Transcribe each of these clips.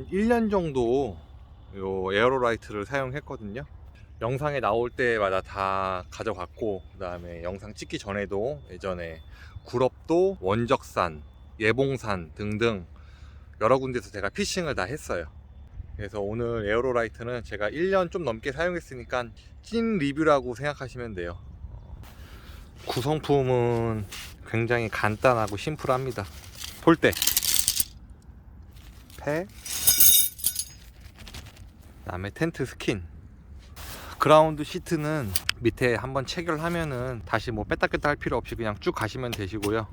한 1년 정도 요 에어로라이트를 사용했거든요. 영상에 나올 때마다 다 가져갔고 그 다음에 영상 찍기 전에도 예전에 구럽도, 원적산, 예봉산 등등 여러 군데서 제가 피싱을 다 했어요. 그래서 오늘 에어로라이트는 제가 1년 좀 넘게 사용했으니까 찐 리뷰라고 생각하시면 돼요. 구성품은 굉장히 간단하고 심플합니다. 폴대, 폐, 그 다음에 텐트 스킨. 그라운드 시트는 밑에 한번 체결하면은 다시 뭐 뺐다 꼈다 할 필요 없이 그냥 쭉 가시면 되시고요.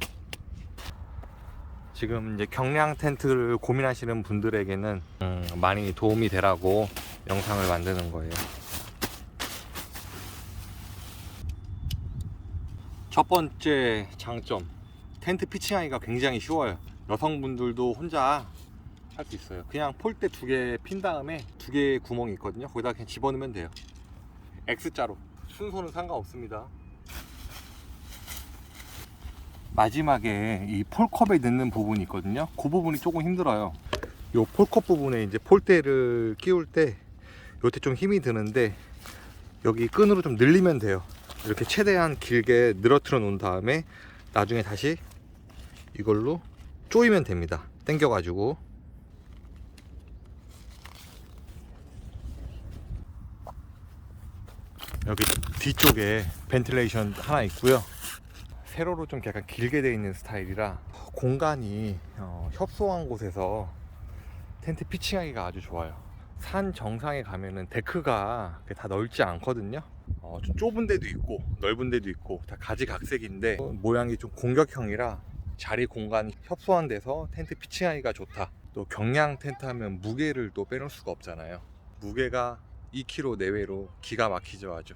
지금 이제 경량 텐트를 고민하시는 분들에게는 음, 많이 도움이 되라고 영상을 만드는 거예요. 첫 번째 장점 텐트 피칭하기가 굉장히 쉬워요. 여성분들도 혼자 할 수 있어요. 그냥 폴대 두 개 핀 다음에 두 개의 구멍이 있거든요. 거기다 그냥 집어넣으면 돼요. X자로 순서는 상관없습니다. 마지막에 이 폴컵에 넣는 부분이 있거든요. 그 부분이 조금 힘들어요. 요 폴컵 부분에 이제 폴대를 끼울 때 요때 좀 힘이 드는데 여기 끈으로 좀 늘리면 돼요. 이렇게 최대한 길게 늘어뜨려 놓은 다음에 나중에 다시 이걸로 조이면 됩니다. 당겨가지고 여기 뒤쪽에 벤틸레이션 하나 있고요. 세로로 좀 약간 길게 되어 있는 스타일이라 공간이 어, 협소한 곳에서 텐트 피칭하기가 아주 좋아요. 산 정상에 가면은 데크가 다 넓지 않거든요. 어, 좀 좁은 데도 있고 넓은 데도 있고 다 가지각색인데 어, 모양이 좀 공격형이라 자리 공간이 협소한 데서 텐트 피칭하기가 좋다. 또 경량 텐트 하면 무게를 또 빼놓을 수가 없잖아요. 무게가 2kg 내외로 기가 막히죠 아주.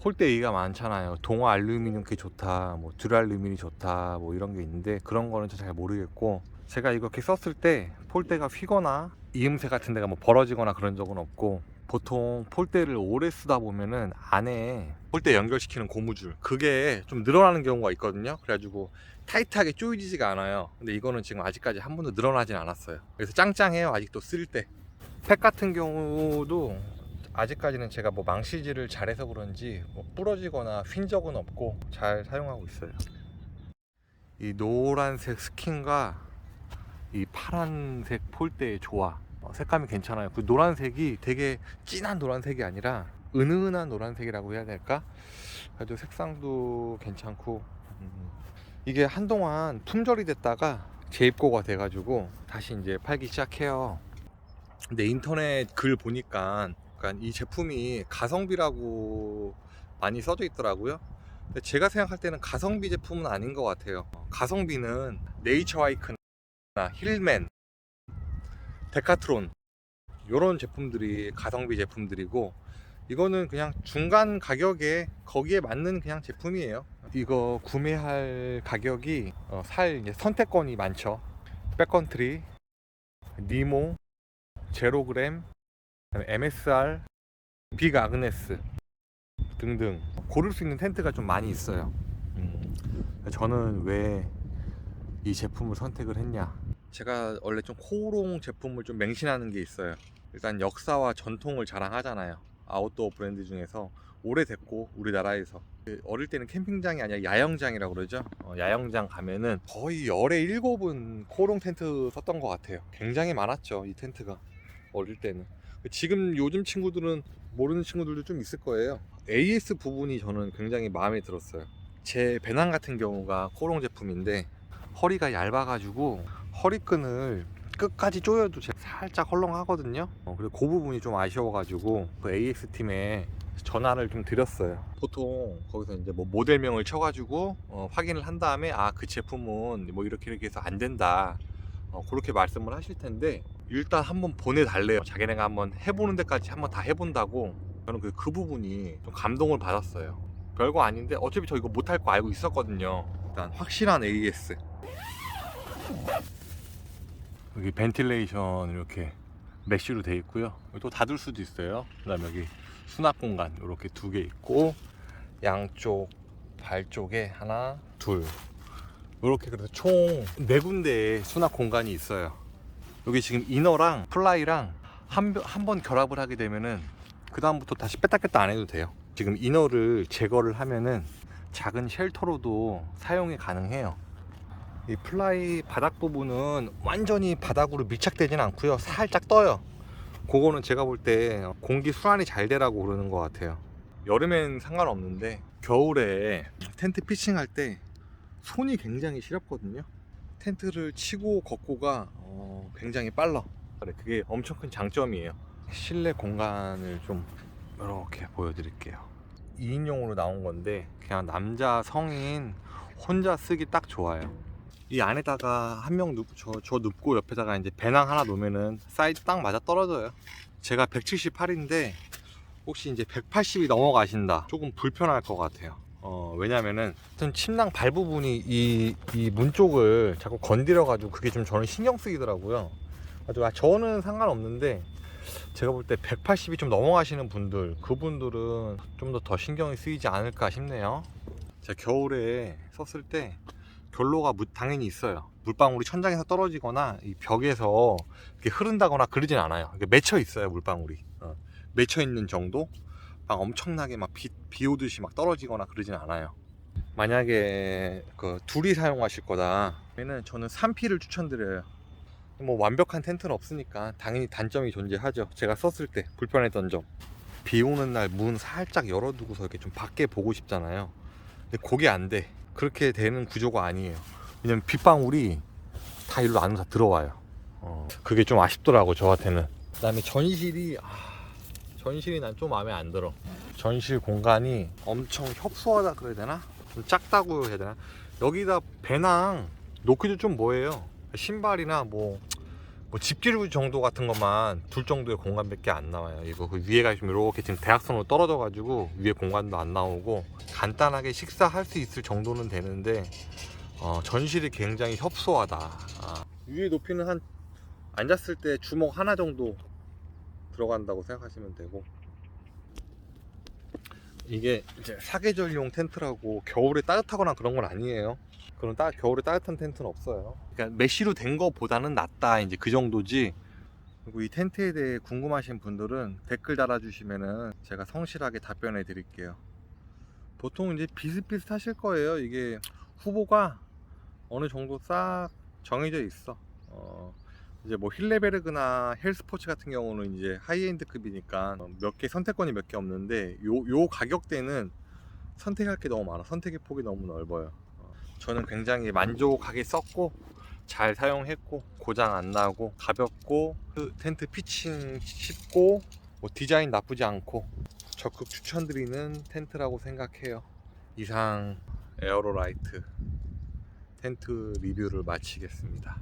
폴대 얘기가 많잖아요. 동화 알루미늄 게 좋다, 뭐 듀랄루민이 좋다, 뭐 이런 게 있는데 그런 거는 잘 모르겠고 제가 이렇게 썼을 때 폴대가 휘거나 이음새 같은 데가 뭐 벌어지거나 그런 적은 없고 보통 폴대를 오래 쓰다 보면은 안에 폴대 연결시키는 고무줄 그게 좀 늘어나는 경우가 있거든요. 그래가지고 타이트하게 조이지가 않아요. 근데 이거는 지금 아직까지 한 번도 늘어나진 않았어요. 그래서 짱짱해요. 아직도 쓸 때. 팩 같은 경우도 아직까지는 제가 뭐 망치질을 잘해서 그런지 뭐 부러지거나 휜 적은 없고 잘 사용하고 있어요. 이 노란색 스킨과 이 파란색 폴대의 조화 어, 색감이 괜찮아요. 그 노란색이 되게 진한 노란색이 아니라 은은한 노란색이라고 해야 될까? 그래도 색상도 괜찮고 음, 이게 한동안 품절이 됐다가 재입고가 돼가지고 다시 이제 팔기 시작해요. 근데 인터넷 글 보니까 그러니까 이 제품이 가성비라고 많이 써져 있더라고요. 근데 제가 생각할 때는 가성비 제품은 아닌 것 같아요. 가성비는 네이처 하이크나 힐맨, 데카트론 이런 제품들이 가성비 제품들이고 이거는 그냥 중간 가격에 거기에 맞는 그냥 제품이에요. 이거 구매할 가격이 어, 살 선택권이 많죠. 백컨트리, 니모, 제로그램, MSR, 빅 아그네스 등등 고를 수 있는 텐트가 좀 많이 있어요. 음, 저는 왜 이 제품을 선택을 했냐? 제가 원래 좀 코오롱 제품을 좀 맹신하는 게 있어요. 일단 역사와 전통을 자랑하잖아요. 아웃도어 브랜드 중에서 오래됐고 우리나라에서 그 어릴 때는 캠핑장이 아니라 야영장이라고 그러죠. 어, 야영장 가면은 거의 열에 일곱은 코오롱 텐트 썼던 것 같아요. 굉장히 많았죠 이 텐트가 어릴 때는. 지금 요즘 친구들은 모르는 친구들도 좀 있을 거예요. AS 부분이 저는 굉장히 마음에 들었어요. 제 배낭 같은 경우가 코롱 제품인데 허리가 얇아가지고 허리끈을 끝까지 조여도 살짝 헐렁하거든요. 어, 그리고 그 부분이 좀 아쉬워가지고 그 AS 팀에 전화를 좀 드렸어요. 보통 거기서 이제 뭐 모델명을 쳐가지고 어, 확인을 한 다음에 아 그 제품은 뭐 이렇게 이렇게 해서 안 된다. 어, 그렇게 말씀을 하실 텐데 일단 한번 보내달래요. 자기네가 한번 해보는 데까지 한번 다 해본다고 저는 그, 그 부분이 좀 감동을 받았어요. 별거 아닌데 어차피 저 이거 못할 거 알고 있었거든요. 일단 확실한 AS. 여기 벤틸레이션 이렇게 메쉬로 돼 있고요. 또 닫을 수도 있어요. 그다음에 여기 수납 공간 이렇게 두 개 있고 양쪽 발 쪽에 하나, 둘. 이렇게 그래서 총 네 군데의 수납 공간이 있어요. 여기 지금 이너랑 플라이랑 한 번 결합을 하게 되면은 그 다음부터 다시 뺐다 뺐다 안 해도 돼요. 지금 이너를 제거를 하면은 작은 쉘터로도 사용이 가능해요. 이 플라이 바닥 부분은 완전히 바닥으로 밀착되진 않고요. 살짝 떠요. 그거는 제가 볼 때 공기 순환이 잘 되라고 그러는 것 같아요. 여름엔 상관없는데 겨울에 텐트 피칭할 때 손이 굉장히 시렵거든요. 텐트를 치고 걷고가 어, 굉장히 빨라. 그래, 그게 엄청 큰 장점이에요. 실내 공간을 좀 이렇게 보여드릴게요. 2인용으로 나온 건데 그냥 남자 성인 혼자 쓰기 딱 좋아요. 이 안에다가 한명 눕고 저, 저 눕고 옆에다가 이제 배낭 하나 놓으면은 사이즈 딱 맞아 떨어져요. 제가 178인데 혹시 이제 180이 넘어가신다 조금 불편할 것 같아요. 어, 왜냐면은 하여튼 침낭 발 부분이 이, 이 문 쪽을 자꾸 건드려 가지고 그게 좀 저는 신경 쓰이더라고요. 아주 아, 저는 상관없는데 제가 볼 때 180이 좀 넘어가시는 분들 그분들은 좀 더 더 신경이 쓰이지 않을까 싶네요. 제가 겨울에 썼을 때 결로가 무- 당연히 있어요. 물방울이 천장에서 떨어지거나 이 벽에서 이렇게 흐른다거나 그러진 않아요. 맺혀 있어요 물방울이. 어, 맺혀 있는 정도. 막 엄청나게 막 비, 비 오듯이 막 떨어지거나 그러진 않아요. 만약에 그 둘이 사용하실 거다면은 저는 3P를 추천드려요. 뭐 완벽한 텐트는 없으니까 당연히 단점이 존재하죠. 제가 썼을 때 불편했던 점. 비 오는 날 문 살짝 열어두고서 이렇게 좀 밖에 보고 싶잖아요. 근데 그게 안 돼. 그렇게 되는 구조가 아니에요. 왜냐면 빗방울이 다 일로 안으로 다 들어와요. 어, 그게 좀 아쉽더라고 저한테는. 그다음에 전실이 아, 전실이 난 좀 마음에 안 들어. 전실 공간이 엄청 협소하다 그래야 되나? 좀 작다고 해야 되나? 여기다 배낭 놓기도 좀 뭐해요. 신발이나 뭐, 뭐 집게류 정도 같은 것만 둘 정도의 공간밖에 안 나와요. 이거 그 위에가 좀 이렇게 지금 대각선으로 떨어져가지고 위에 공간도 안 나오고 간단하게 식사할 수 있을 정도는 되는데 어, 전실이 굉장히 협소하다. 아, 위에 높이는 한 앉았을 때 주먹 하나 정도 들어간다고 생각하시면 되고 이게 이제 사계절용 텐트라고 겨울에 따뜻하거나 그런 건 아니에요. 그런 따, 겨울에 따뜻한 텐트는 없어요. 그러니까 메쉬로 된 거보다는 낫다 이제 그 정도지. 그리고 이 텐트에 대해 궁금하신 분들은 댓글 달아주시면은 제가 성실하게 답변해 드릴게요. 보통 이제 비슷비슷하실 거예요. 이게 후보가 어느 정도 싹 정해져 있어. 어, 이제 뭐 힐레베르그나 헬스포츠 같은 경우는 이제 하이엔드급이니까 몇 개 선택권이 몇 개 없는데 요, 요 가격대는 선택할 게 너무 많아. 선택의 폭이 너무 넓어요. 어, 저는 굉장히 만족하게 썼고 잘 사용했고 고장 안 나고 가볍고 그 텐트 피칭 쉽고 뭐 디자인 나쁘지 않고 적극 추천드리는 텐트라고 생각해요. 이상 에어로라이트 텐트 리뷰를 마치겠습니다.